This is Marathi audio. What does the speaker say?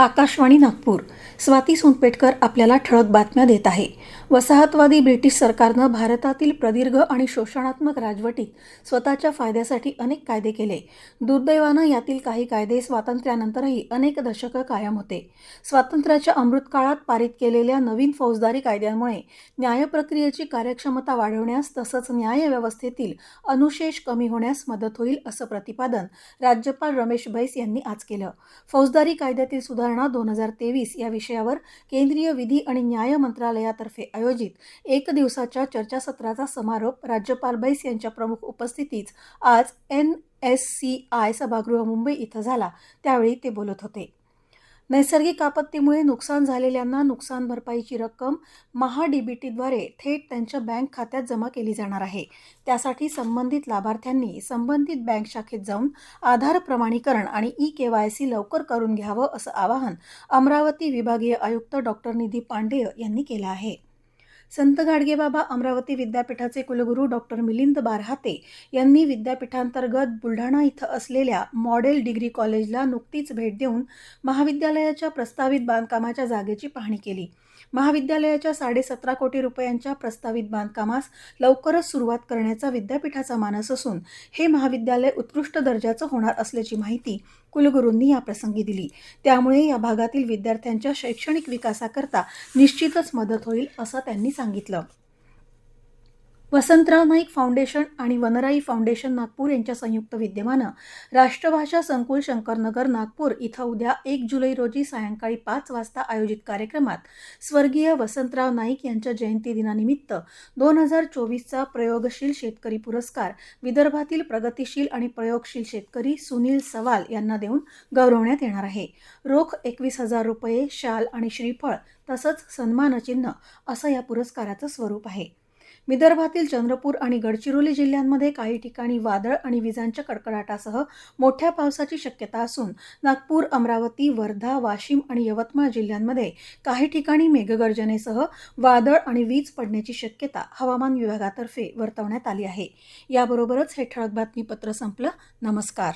आकाशवाणी नागपूर. स्वाती सोनपेटकर आपल्याला ठळक बातम्या देत आहे. वसाहतवादी ब्रिटिश सरकारनं भारतातील प्रदीर्घ आणि शोषणात्मक राजवटीत स्वतःच्या फायद्यासाठी अनेक कायदे केले. दुर्दैवानं यातील काही कायदे स्वातंत्र्यानंतरही अनेक दशकं कायम होते. स्वातंत्र्याच्या अमृतकाळात पारित केलेल्या नवीन फौजदारी कायद्यांमुळे न्यायप्रक्रियेची कार्यक्षमता वाढवण्यास तसंच न्यायव्यवस्थेतील अनुशेष कमी होण्यास मदत होईल असं प्रतिपादन राज्यपाल रमेश बैस यांनी आज केलं. फौजदारी कायद्यातील सुधारणा दोन हजार तेवीस या विषयावर केंद्रीय विधी आणि न्याय मंत्रालयातर्फे आयोजित एक दिवसाच्या चर्चासत्राचा समारोप राज्यपाल बैस यांच्या प्रमुख उपस्थितीत आज एन एस सी आय सभागृह मुंबई इथं झाला. त्यावेळी ते बोलत होते. नैसर्गिक आपत्तीमुळे नुकसान झालेल्यांना नुकसान भरपाईची रक्कम महाडीबीटीद्वारे थेट त्यांच्या बँक खात्यात जमा केली जाणार आहे. त्यासाठी संबंधित लाभार्थ्यांनी संबंधित बँक शाखेत जाऊन आधार प्रमाणीकरण आणि ई के वाय सी लवकर करून घ्यावं असं आवाहन अमरावती विभागीय आयुक्त डॉक्टर निधी पांडेय यांनी केलं आहे. संत गाडगेबाबा अमरावती विद्यापीठाचे कुलगुरू डॉक्टर मिलिंद बारहाते यांनी विद्यापीठांतर्गत बुलढाणा इथं असलेल्या मॉडेल डिग्री कॉलेजला नुकतीच भेट देऊन महाविद्यालयाच्या प्रस्तावित बांधकामाच्या जागेची पाहणी केली. महाविद्यालयाच्या साडेसतरा कोटी रुपयांच्या प्रस्तावित बांधकामास लवकरच सुरुवात करण्याचा विद्यापीठाचा मानस असून हे महाविद्यालय उत्कृष्ट दर्जाचं होणार असल्याची माहिती कुलगुरूंनी याप्रसंगी दिली. त्यामुळे या भागातील विद्यार्थ्यांच्या शैक्षणिक विकासाकरता निश्चितच मदत होईल असं त्यांनी सांगितलं. वसंतराव नाईक फाउंडेशन आणि वनराई फाउंडेशन नागपूर यांच्या संयुक्त विद्यमानं राष्ट्रभाषा संकुल शंकरनगर नागपूर इथं उद्या एक जुलै रोजी सायंकाळी पाच वाजता आयोजित कार्यक्रमात स्वर्गीय वसंतराव नाईक यांच्या जयंती दिनानिमित्त दोन हजार चोवीसचा प्रयोगशील शेतकरी पुरस्कार विदर्भातील प्रगतिशील आणि प्रयोगशील शेतकरी सुनील सवाल यांना देऊन गौरवण्यात येणार आहे. रोख एकवीस हजार रुपये शाल आणि श्रीफळ तसंच सन्मानचिन्ह असं या पुरस्काराचं स्वरूप आहे. विदर्भातील चंद्रपूर आणि गडचिरोली जिल्ह्यांमध्ये काही ठिकाणी वादळ आणि विजांच्या कडकडाटासह मोठ्या पावसाची शक्यता असून नागपूर अमरावती वर्धा वाशिम आणि यवतमाळ जिल्ह्यांमध्ये काही ठिकाणी मेघगर्जनेसह वादळ आणि वीज पडण्याची शक्यता हवामान विभागातर्फे वर्तवण्यात आली आहे. याबरोबरच हे ठळक बातमीपत्र संपलं. नमस्कार.